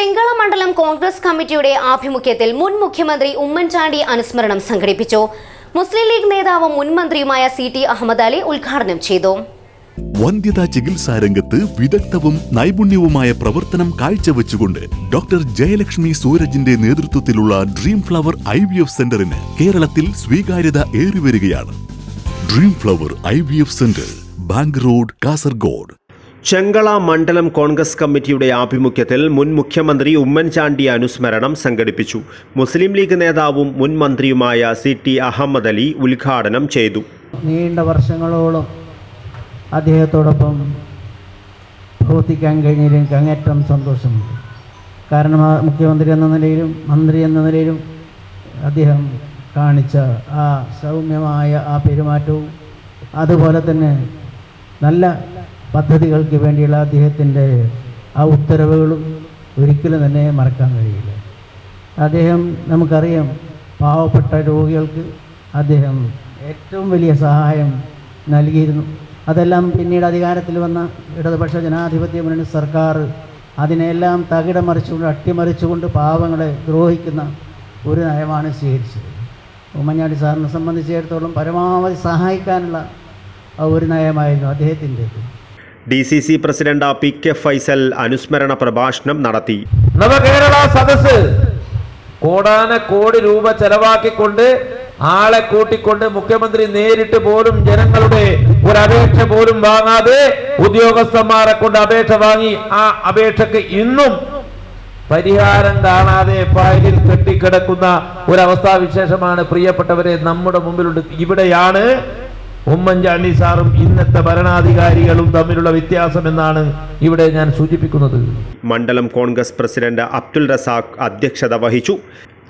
ചെങ്കള മണ്ഡലം കോൺഗ്രസ് കമ്മിറ്റിയുടെ ആഭിമുഖ്യത്തിൽ മുൻ മുഖ്യമന്ത്രി ഉമ്മൻചാണ്ടി അനുസ്മരണം സംഘടിപ്പിച്ചു. മുസ്ലിം ലീഗ് നേതാവും മുൻ മന്ത്രിയുമായ സി ടി അഹമ്മദ് അലി ഉദ്ഘാടനം ചെയ്തു. വന്ധ്യതാ ചികിത്സാ രംഗത്ത് വിദഗ്ധവും നൈപുണ്യവുമായ പ്രവർത്തനം കാഴ്ചവെച്ചുകൊണ്ട് ഡോക്ടർ ജയലക്ഷ്മി സൂരജിന്റെ നേതൃത്വത്തിലുള്ള dream flower I V F സെന്ററിന് കേരളത്തിൽ സ്വീകാര്യത ഏറിവരികയാണ്. Dream flower I V F centre bank road Kasaragod. Chengala മണ്ഡലം കോൺഗ്രസ് കമ്മിറ്റിയുടെ ആഭിമുഖ്യത്തിൽ മുൻ മുഖ്യമന്ത്രി ഉമ്മൻചാണ്ടി അനുസ്മരണം സംഘടിപ്പിച്ചു. മുസ്ലിം ലീഗ് നേതാവും മുൻ മന്ത്രിയുമായ സി ടി അഹമ്മദ് അലി ഉദ്ഘാടനം ചെയ്തു. നീണ്ട വർഷങ്ങളോളം അദ്ദേഹത്തോടൊപ്പം പ്രവർത്തിക്കാൻ കഴിഞ്ഞതിൽ അങ്ങേറ്റം സന്തോഷമുണ്ട്. കാരണം മുഖ്യമന്ത്രി എന്ന നിലയിലും മന്ത്രി എന്ന നിലയിലും അദ്ദേഹം കാണിച്ച ആ സൗമ്യമായ ആ പെരുമാറ്റവും അതുപോലെ തന്നെ നല്ല പദ്ധതികൾക്ക് വേണ്ടിയുള്ള അദ്ദേഹത്തിന്റെ ആ ഉത്തരവുകളും ഒരിക്കലും തന്നെ മറക്കാൻ കഴിയില്ല. അദ്ദേഹം നമുക്കറിയാം പാവപ്പെട്ട രോഗികൾക്ക് അദ്ദേഹം ഏറ്റവും വലിയ സഹായം നൽകിയിരുന്നു. അതെല്ലാം പിന്നീട് അധികാരത്തിൽ വന്ന ഇടതുപക്ഷ ജനാധിപത്യ മുന്നണി സർക്കാർ അതിനെല്ലാം തകിടം മറിച്ചുകൊണ്ട് അട്ടിമറിച്ചുകൊണ്ട് പാവങ്ങളെ ദ്രോഹിക്കുന്ന ഒരു നയമാണ് സ്വീകരിച്ചത്. ഉമ്മൻചാണ്ടി സാറിനെ സംബന്ധിച്ചിടത്തോളം പരമാവധി സഹായിക്കാനുള്ള ആ ഒരു നയമായിരുന്നു അദ്ദേഹത്തിന്റെത്. D C C president P K Faisal അനുസ്മരണ പ്രഭാഷണം നടത്തി. നവകേരള സദസ് കോടാന കോടി രൂപ ചെലവാക്കിക്കൊണ്ട് ആളെ കൂട്ടിക്കൊണ്ട് മുഖ്യമന്ത്രി നേരിട്ട് പോലും ജനങ്ങളുടെ ഒരു അപേക്ഷ പോലും വാങ്ങാതെ ഉദ്യോഗസ്ഥന്മാരെ കൊണ്ട് അപേക്ഷ വാങ്ങി. ആ അപേക്ഷക്ക് ഇന്നും പരിഹാരം കാണാതെ ഫയലിൽ കെട്ടിക്കിടക്കുന്ന ഒരവസ്ഥാ വിശേഷമാണ് പ്രിയപ്പെട്ടവരെ നമ്മുടെ മുമ്പിലുണ്ട്. ഇവിടെയാണ് ഉമ്മൻചാണ്ടി സാറും ഇന്നത്തെ ഭരണാധികാരികളും തമ്മിലുള്ള വ്യത്യാസം എന്നാണ് ഇവിടെ ഞാൻ സൂചിപ്പിക്കുന്നത്. മണ്ഡലം കോൺഗ്രസ് പ്രസിഡന്റ് അബ്ദുൾ റസാഖ് അധ്യക്ഷത വഹിച്ചു.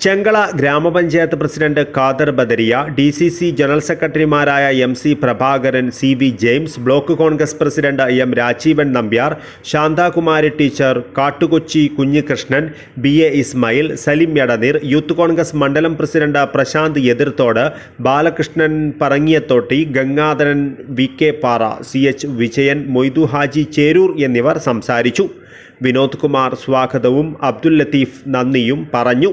ചെങ്കള ഗ്രാമപഞ്ചായത്ത് president Kader Badariya D C C general സെക്രട്ടറിമാരായ M C Prabhakaran C V James block Congress president M Rajeevan Nambiar Shanthakumari teacher Kattukochi Kunhikrishnan B A Ismail Salim Edneer youth Congress മണ്ഡലം president Prashanth Ethirthode Balakrishnan Parangiyathotti Gangadharan V K Para C H Vijayan Moidu Haji Cherur എന്നിവർ സംസാരിച്ചു. വിനോദ് കുമാർ സ്വാഗതവും അബ്ദുൽ ലത്തീഫ് നന്ദിയും പറഞ്ഞു.